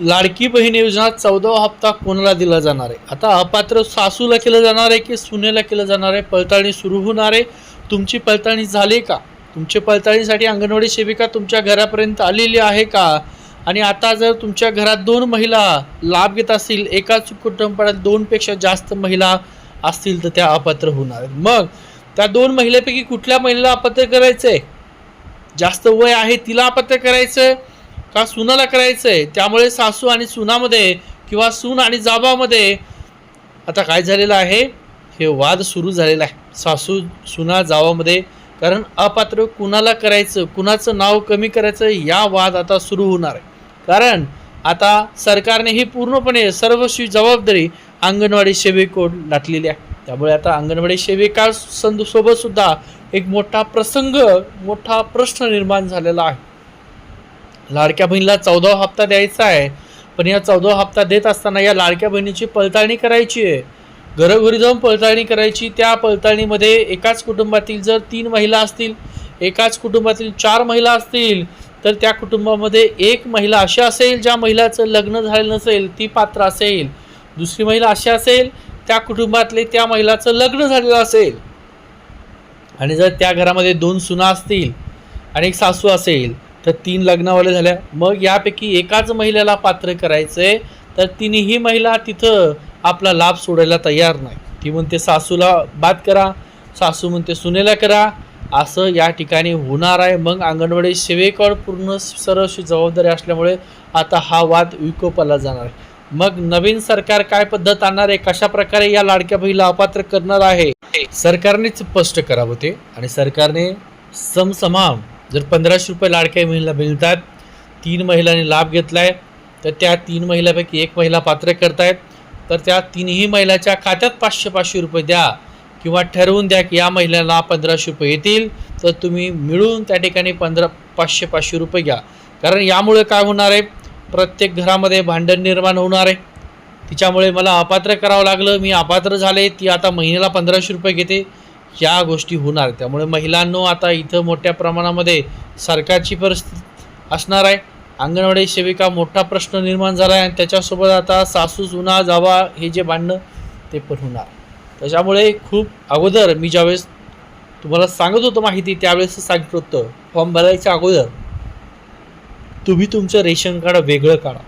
लाडकी बहीण योजना चौदावा हप्ता कोणाला दिला जाणार आहे? आता अपात्र सासूला केलं जाणार आहे की सुनेला केलं जाणार आहे? पडताळणी सुरू होणार आहे? तुमची पडताळणी झाली का? तुमच्या पडताळणीसाठी अंगणवाडी सेविका तुमच्या घरापर्यंत आलेली आहे का? आणि आता जर तुमच्या घरात दोन महिला लाभ घेत असतील एकाच कुटुंबात दोनपेक्षा जास्त महिला असतील तर त्या अपात्र होणार आहेत. मग त्या दोन महिलेपैकी कुठल्या महिलेला अपात्र करायचं आहे जास्त वय आहे तिला अपात्र करायचं का सुनाला करायचं आहे त्यामुळे सासू आणि सुनामध्ये किंवा सून आणि जाबामध्ये आता काय झालेलं आहे? हे वाद सुरू झालेला आहे. सासू सुना जावामध्ये कारण अपात्र कुणाला करायचं कुणाचं नाव कमी करायचं या वाद आता सुरू होणार आहे. कारण आता सरकारने ही पूर्णपणे सर्वस्वी जबाबदारी अंगणवाडी सेविकोड लाटलेली आहे. त्यामुळे आता अंगणवाडी सेविका संद सुद्धा एक मोठा प्रसंग मोठा प्रश्न निर्माण झालेला आहे. लाडक्या बहिणीला चौदावा हप्ता द्यायचा आहे. पण या चौदावा हप्ता देत असताना या लाडक्या बहिणीची पडताळणी करायची आहे. घरोघरी जाऊन पडताळणी करायची. त्या पडताळणीमध्ये एकाच कुटुंबातील जर तीन महिला असतील एकाच कुटुंबातील चार महिला असतील तर त्या कुटुंबामध्ये एक महिला अशी असेल ज्या महिलाचं लग्न झालेलं नसेल ती पात्र असेल. दुसरी महिला अशी असेल त्या कुटुंबातले त्या महिलाचं लग्न झालेलं असेल. आणि जर त्या घरामध्ये दोन सुना असतील आणि एक सासू असेल तर तीन लग्नावाले झाल्या. मग यापैकी एकाच महिलेला पात्र करायचं आहे तर तिन्ही महिला तिथं आपला लाभ सोडायला तयार नाही. ती म्हणते सासूला बाद करा. सासू म्हणते सुनेला करा. असं या ठिकाणी होणार आहे. मग अंगणवाडी सेवेकड पूर्ण सर्वस्वी जबाबदारी असल्यामुळे आता हा वाद विकोपाला जाणार आहे. मग नवीन सरकार काय पद्धत आणणार आहे? कशा प्रकारे या लाडक्या बहिला अपात्र करणार आहे? सरकारनेच स्पष्ट करावं ते. आणि सरकारने समसमाम जर पंधराशे रुपये लाडक्या महिला मिळतात तीन महिलांनी लाभ घेतलाय तर त्या तीन महिलापैकी एक महिला पात्र करतायत. तर त्या तिन्ही महिलाच्या खात्यात पाचशे पाचशे रुपये द्या किंवा ठरवून द्या की या महिलांना पंधराशे रुपये येतील तर तुम्ही मिळून त्या ठिकाणी पंधरा पाचशे पाचशे रुपये घ्या. कारण यामुळे काय होणार आहे? प्रत्येक घरामध्ये भांडण निर्माण होणार आहे. तिच्यामुळे मला अपात्र करावं लागलं मी अपात्र झाले ती आता महिन्याला पंधराशे रुपये घेते. या गोष्टी होणार त्यामुळे महिलांनो आता इथं मोठ्या प्रमाणामध्ये सरकारची परिस्थिती असणार आहे. अंगणवाडी सेविका मोठा प्रश्न निर्माण झाला आहे आणि त्याच्यासोबत आता सासू जुना जावा हे जे भांडणं ते पण होणार. त्याच्यामुळे खूप अगोदर मी ज्यावेळेस तुम्हाला सांगत होतो माहिती त्यावेळेस सांगितलं होतं फॉर्म भरायच्या अगोदर तुम्ही तुमचं रेशन कार्ड वेगळं काढा.